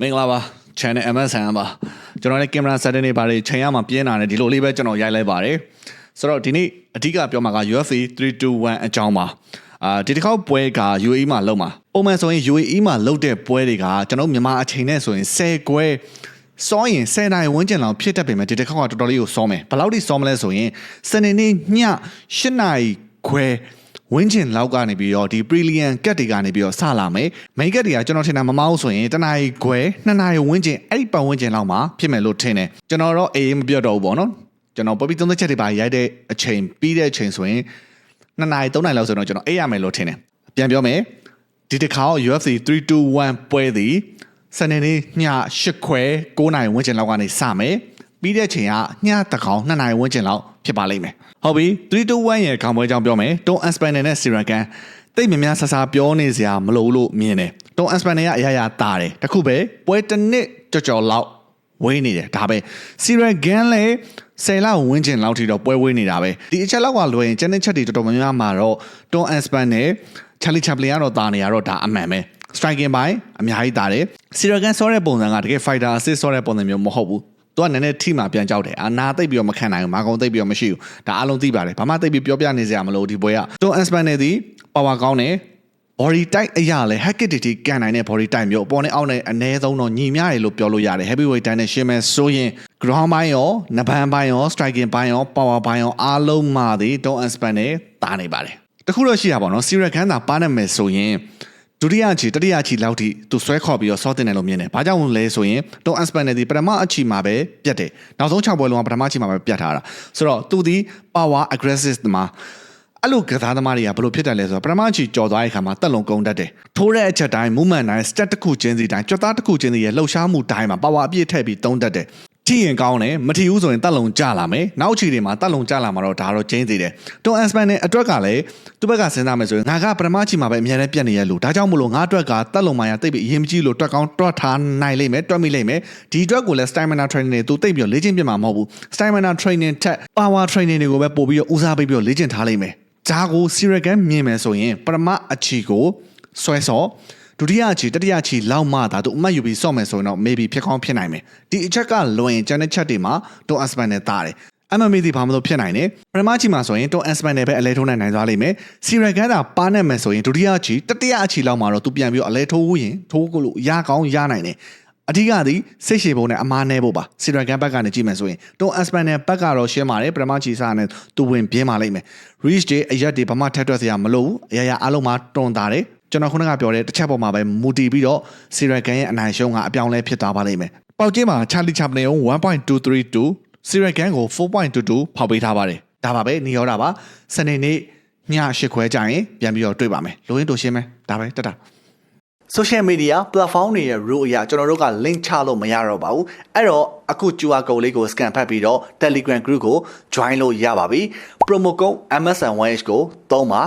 မင်္ဂလာပါ channel MSN ပါကျွန်တော်လည်းကင်မရာ setting တွေပါတယ်ချိန်ရမှာပြင်းလာတယ်ဒီလိုလေးပဲကျွန်တော်ရိုက်လိုက်ပါတယ်ဆိုတော့ဒီနေ့အဓိကပြောမှာက UFC 321အကြောင်းပါအာဒီတစ်ခေါက်ပွဲက UAE မှာလုပ်မှာပုံမှန်ဆိုရင် UAE မှာလုပ်တဲ့ပွဲတွေကကျွန်တော်မြန်မာအချိန်နဲ့ဆိုရင်10ကွဲစောရင်10နိုင်ဝန်းကျင်လောက်ဖြစ်တတ်ပေမဲ့ဒီတစ်ခေါက်ကတော်တော်လေးကိုစောမယ်ဘယ်လောက်ထိစောမလဲဆိုရင်စနေနေ့ည8နိုင်ခွဲ ဝင်းကျင်လောက်ကနေပြီးတော့ဒီ brilliant ကတ်တွေကနေပြီးတော့စလာမယ်။ main ကတ်တွေကကျွန်တော်ထင်တာမမောက်ဆိုရင်တနားရီခွဲနှစ်နာရီဝင်းကျင်အဲ့ဒီပတ်ဝန်းကျင်လောက်မှာဖြစ်မယ်လို့ထင်တယ်။ကျွန်တော်တော့အေးမပြောတော့ဘူးပေါ့နော်။ကျွန်တော်ပေါ်ပြီးသုံးသက်ချက်တွေပါရိုက်တဲ့အချိန်ပြီးတဲ့အချိန်ဆိုရင်နှစ်နာရီသုံးနာရီလောက်ဆိုတော့ကျွန်တော်အေးရမယ်လို့ထင်တယ်။ပြန်ပြောမယ်။ဒီတစ်ခါ UFC 321ပွဲသည်စနေနေ့ည8ခွဲ9နာရီဝန်းကျင်လောက်ကနေစမယ်။ပြီးတဲ့ချိန်ကညတကောင်2နာရီဝန်းကျင်လောက် ဖြစ်ပါလိမ့်မယ်ဟုတ်ပြီ321ရဲ့ခေါင်းပွဲကြောင်းပြောမယ်တွန်အက်စပန်နယ်နဲ့စီရကန်တိတ်များများဆဆပြောနေစရာမလိုလို့မြင်တယ်တွန်အက်စပန်နယ်ကအရာရာတာတယ်တခုပဲပွဲတစ်နစ်ကြော်ကြော်လောက်ဝေးနေတယ်ဒါပဲစီရကန်လည်းဆယ်လောက်ဝင်းကျင်လောက်ထိတော့ပွဲဝေးနေတာပဲဒီအချက်လောက်ကလွယ်ရင်ကျန်တဲ့ချက်တွေတော်တော်များများမှာတော့တွန်အက်စပန်နယ်ချာလီချပ်ပလင်ကတော့တာနေရတော့ဒါအမှန်ပဲ striking ပိုင်းအများကြီးတာတယ်စီရကန်ဆောတဲ့ပုံစံကတကယ် fighter assist ဆောတဲ့ပုံစံမျိုးမဟုတ်ဘူး သူကနည်းနည်းထိမှပြန်ကြောက်တယ်အာနာသိပ်ပြီးတော့မခံနိုင်ဘူးမာကုံသိပ်ပြီးတော့မရှိဘူးဒါအလုံးသိပါတယ်ဘာမှသိပ်ပြီးပြောပြနေစရာမလိုဒီပွဲကတွန်အက်စပန်နယ်ဒီပါဝါကောင်းတယ် body type အရာလဲ hack it တီကန်နိုင်တဲ့ body type မျိုးအပေါ်နဲ့အောက်နဲ့အ ਨੇ ဆုံးတော့ညီမျှတယ်လို့ပြောလို့ရတယ် heavyweight တိုင်းနဲ့ရှင်းမယ်ဆိုရင် ground ပိုင်းရောနဘန်ပိုင်းရော striking ပိုင်းရော power ပိုင်းရောအားလုံးမှာဒီ don't expand နဲ့တာနေပါတယ်တခုတော့ရှိတာပေါ့နော် serial ခန်းသာပါနေမယ်ဆိုရင် ဒုတိယအချီတတိယအချီလောက်ထိသူဆွဲခေါ်ပြီးတော့စောတင်တယ်လို့မြင်တယ်။ဘာကြောင့်လဲဆိုရင် Don Aspan နဲ့ဒီပထမအချီမှာပဲပြတ်တယ်။နောက်ဆုံး6ပွဲလုံးကပထမအချီမှာပဲပြတ်ထားတာ။ဆိုတော့သူဒီ power aggressive မှာအဲ့လိုကစားသမားတွေကဘယ်လိုဖြစ်တယ်လဲဆိုတော့ပထမအချီကြော်သွားတဲ့အခါမှာတက်လုံကုန်တတ်တယ်။ထိုးတဲ့အချက်တိုင်း movement တိုင်း step တစ်ခုချင်းစီတိုင်းကြွသားတစ်ခုချင်းစီရဲ့လှုပ်ရှားမှုတိုင်းမှာ power အပြည့်ထည့်ပြီးသုံးတတ်တယ်။ ထိရင်ကောင်းတယ်မထီဘူးဆိုရင်တက်လုံကြလာမယ်နောက်ချီတွေမှာတက်လုံကြလာမှာတော့ဒါတော့ကျင်းသေးတယ်တွန်အန်စပန်နဲ့အတွက်ကလည်းသူ့ဘက်ကစဉ်းစားမယ်ဆိုရင်ငါကပထမချီမှာပဲအများနဲ့ပြတ်နေရလို့ဒါကြောင့်မလို့ငါအတွက်ကတက်လုံမှရတိတ်ပြီးအရင်မကြည့်လို့တွက်ကောင်းတွက်ထားနိုင်လိမ့်မယ်တွက်မိလိမ့်မယ်ဒီအတွက်ကိုလည်း stamina training တွေသူတိတ်ပြီးလေ့ကျင့်ပြမှာမဟုတ်ဘူး stamina training ထက် power training တွေကိုပဲပို့ပြီးတော့ဦးစားပေးပြီးတော့လေ့ကျင့်ထားလိမ့်မယ်ဒါကို serial game မြင်မယ်ဆိုရင်ပထမအချီကိုဆွဲစော် ဒုတိယအချီတတိယအချီလောက်မှဒါသူအမှတ်ယူပြီးစော့မယ်ဆိုရင်တော့ maybe ဖြစ်ကောင်းဖြစ်နိုင်မယ်ဒီအချက်ကလွန်ရင်ကျန်တဲ့ချက်တွေမှာတွန်အစပန်နဲ့တားတယ် MMA ဒီဘာမှမလို့ဖြစ်နိုင်တယ်ပထမချီမှာဆိုရင်တွန်အစပန်နဲ့ပဲအလဲထိုးနိုင်နိုင်သွားလိမ့်မယ်စီရကန်သာပါနိုင်မယ်ဆိုရင်ဒုတိယအချီတတိယအချီလောက်မှာတော့သူပြန်ပြီးအလဲထိုးရင်ထိုးကိုလို့ရကောင်းရနိုင်တယ်အဓိကသည်စိတ်ရှည်ပုံနဲ့အမားနဲဖို့ပါစီရကန်ဘက်ကနေကြည့်မယ်ဆိုရင်တွန်အစပန်နဲ့ဘက်ကတော့ရှင်းပါတယ်ပထမချီစားနဲ့သူဝင်ပြင်းပါလိမ့်မယ် reach တွေအရက်တွေဘာမှထက်တွက်စရာမလိုဘူးအရာရာအားလုံးမှာတွန်တာတယ် ကျွန်တော်ခုနကပြောတဲ့တစ်ချက်ပေါ်မှာပဲမူတည်ပြီးတော့စီရကန်ရဲ့အနိုင်ရှုံးကအပြောင်းလဲဖြစ်သွားပါလိမ့်မယ်ပေါက်ကျင်းမှာချာလီချပ်ပလင်ကို1.232စီရကန်ကို4.22ဖောက်ပေးထားပါတယ်ဒါပါပဲနေရောတာပါစနေနေ့ည၈ခွဲကြရင်ပြန်ပြီးတော့တွေ့ပါမယ်လိုရင်းတူရှင်းမယ်ဒါပဲတတ်တာ social media platform တွေရဲ့ rule အရကျွန်တော်တို့က link ချလို့မရတော့ပါဘူးအဲ့တော့အခု QR code လေးကို scan ဖတ်ပြီးတော့ Telegram group ကို join လို့ရပါပြီ promo code MSN1H ကိုသုံးပါ